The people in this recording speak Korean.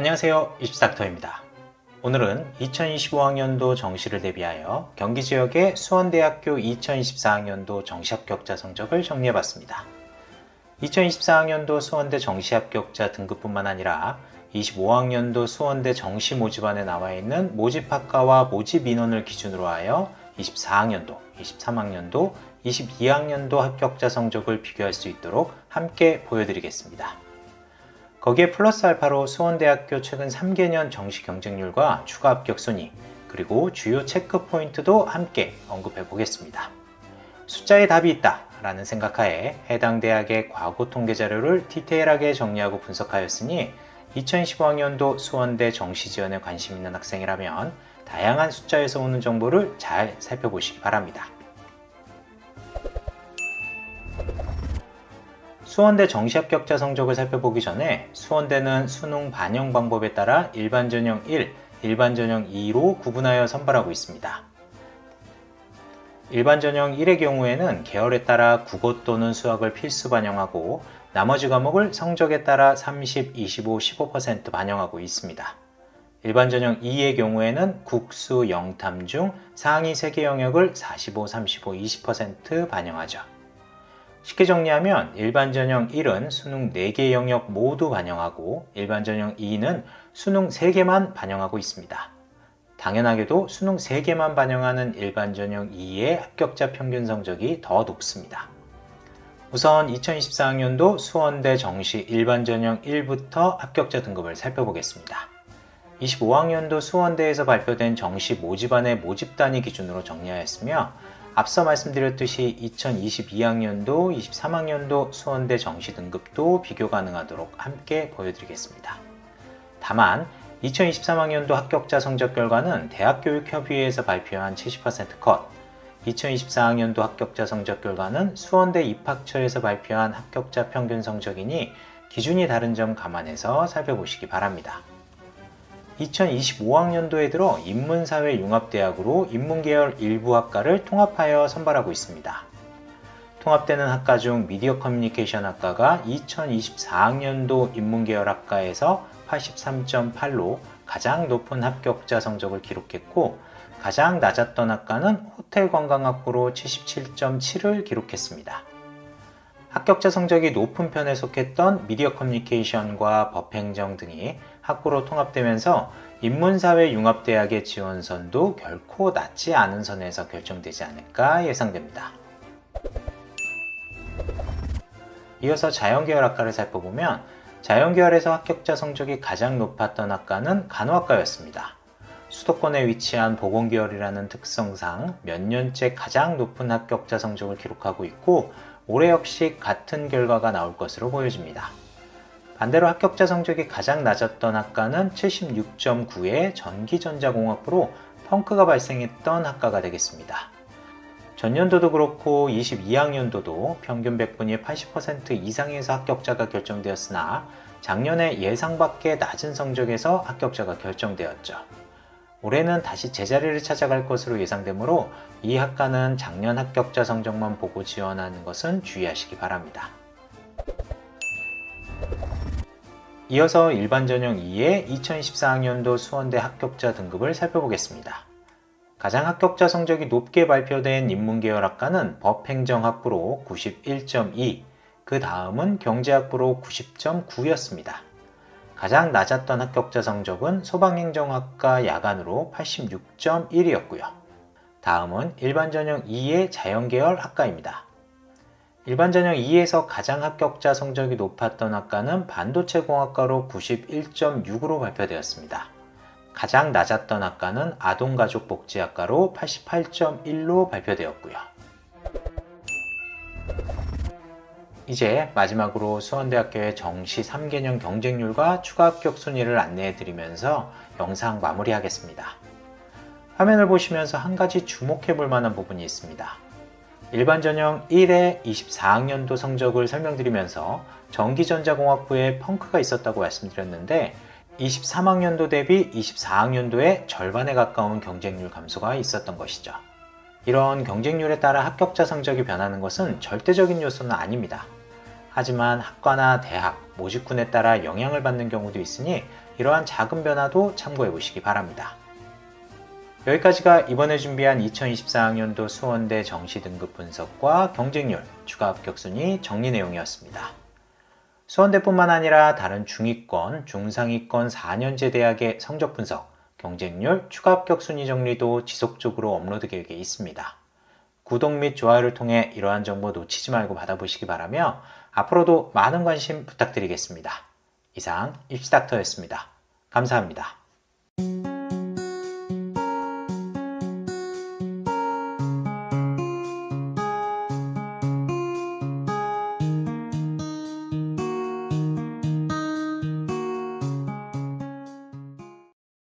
안녕하세요. 24닥터입니다. 오늘은 2025학년도 정시를 대비하여 경기 지역의 수원대학교 2024학년도 정시 합격자 성적을 정리해 봤습니다. 2024학년도 수원대 정시 합격자 등급뿐만 아니라 25학년도 수원대 정시 모집안에 나와 있는 모집 학과와 모집 인원을 기준으로 하여 24학년도, 23학년도, 22학년도 합격자 성적을 비교할 수 있도록 함께 보여드리겠습니다. 거기에 플러스 알파로 수원대학교 최근 3개년 정시 경쟁률과 추가 합격 순위, 그리고 주요 체크 포인트도 함께 언급해 보겠습니다. 숫자에 답이 있다 라는 생각하에 해당 대학의 과거 통계 자료를 디테일하게 정리하고 분석하였으니 2015학년도 수원대 정시 지원에 관심 있는 학생이라면 다양한 숫자에서 오는 정보를 잘 살펴보시기 바랍니다. 수원대 정시 합격자 성적을 살펴보기 전에 수원대는 수능 반영 방법에 따라 일반 전형 1, 일반 전형 2로 구분하여 선발하고 있습니다. 일반 전형 1의 경우에는 계열에 따라 국어 또는 수학을 필수 반영하고 나머지 과목을 성적에 따라 30, 25, 15% 반영하고 있습니다. 일반 전형 2의 경우에는 국수, 영탐 중 상위 3개 영역을 45, 35, 20% 반영하죠. 쉽게 정리하면 일반 전형 1은 수능 4개 영역 모두 반영하고 일반 전형 2는 수능 3개만 반영하고 있습니다. 당연하게도 수능 3개만 반영하는 일반 전형 2의 합격자 평균 성적이 더 높습니다. 우선 2024학년도 수원대 정시 일반 전형 1부터 합격자 등급을 살펴보겠습니다. 25학년도 수원대에서 발표된 정시 모집안의 모집 단위 기준으로 정리하였으며 앞서 말씀드렸듯이 2022학년도, 23학년도 수원대 정시 등급도 비교 가능하도록 함께 보여드리겠습니다. 다만 2023학년도 합격자 성적 결과는 대학교육협의회에서 발표한 70% 컷, 2024학년도 합격자 성적 결과는 수원대 입학처에서 발표한 합격자 평균 성적이니 기준이 다른 점 감안해서 살펴보시기 바랍니다. 2025학년도에 들어 인문사회 융합대학으로 인문계열 일부 학과를 통합하여 선발하고 있습니다. 통합되는 학과 중 미디어 커뮤니케이션 학과가 2024학년도 인문계열 학과에서 83.8로 가장 높은 합격자 성적을 기록했고 가장 낮았던 학과는 호텔 관광학부로 77.7을 기록했습니다. 합격자 성적이 높은 편에 속했던 미디어 커뮤니케이션과 법행정 등이 학부로 통합되면서 인문사회 융합대학의 지원선도 결코 낮지 않은 선에서 결정되지 않을까 예상됩니다. 이어서 자연계열 학과를 살펴보면 자연계열에서 합격자 성적이 가장 높았던 학과는 간호학과였습니다. 수도권에 위치한 보건계열이라는 특성상 몇 년째 가장 높은 합격자 성적을 기록하고 있고 올해 역시 같은 결과가 나올 것으로 보여집니다. 반대로 합격자 성적이 가장 낮았던 학과는 76.9의 전기전자공학부로 펑크가 발생했던 학과가 되겠습니다. 전년도도 그렇고 22학년도도 평균 100분이 80% 이상에서 합격자가 결정되었으나 작년에 예상 밖의 낮은 성적에서 합격자가 결정되었죠. 올해는 다시 제자리를 찾아갈 것으로 예상되므로 이 학과는 작년 합격자 성적만 보고 지원하는 것은 주의하시기 바랍니다. 이어서 일반 전형 2의 2014학년도 수원대 합격자 등급을 살펴보겠습니다. 가장 합격자 성적이 높게 발표된 인문계열 학과는 법행정학부로 91.2, 그 다음은 경제학부로 90.9였습니다. 가장 낮았던 합격자 성적은 소방행정학과 야간으로 86.1이었고요. 다음은 일반 전형 2의 자연계열 학과입니다. 일반 전형 2에서 가장 합격자 성적이 높았던 학과는 반도체공학과로 91.6으로 발표되었습니다. 가장 낮았던 학과는 아동가족복지학과로 88.1로 발표되었고요. 이제 마지막으로 수원대학교의 정시 3개년 경쟁률과 추가 합격 순위를 안내해 드리면서 영상 마무리하겠습니다. 화면을 보시면서 한 가지 주목해 볼 만한 부분이 있습니다. 일반 전형 1의 24학년도 성적을 설명드리면서 전기전자공학부에 펑크가 있었다고 말씀드렸는데 23학년도 대비 24학년도에 절반에 가까운 경쟁률 감소가 있었던 것이죠. 이런 경쟁률에 따라 합격자 성적이 변하는 것은 절대적인 요소는 아닙니다. 하지만 학과나 대학, 모집군에 따라 영향을 받는 경우도 있으니 이러한 작은 변화도 참고해 보시기 바랍니다. 여기까지가 이번에 준비한 2024학년도 수원대 정시 등급 분석과 경쟁률, 추가 합격 순위 정리 내용이었습니다. 수원대뿐만 아니라 다른 중위권, 중상위권 4년제 대학의 성적 분석, 경쟁률, 추가 합격 순위 정리도 지속적으로 업로드 계획에 있습니다. 구독 및 좋아요를 통해 이러한 정보 놓치지 말고 받아보시기 바라며 앞으로도 많은 관심 부탁드리겠습니다. 이상 입시닥터였습니다. 감사합니다.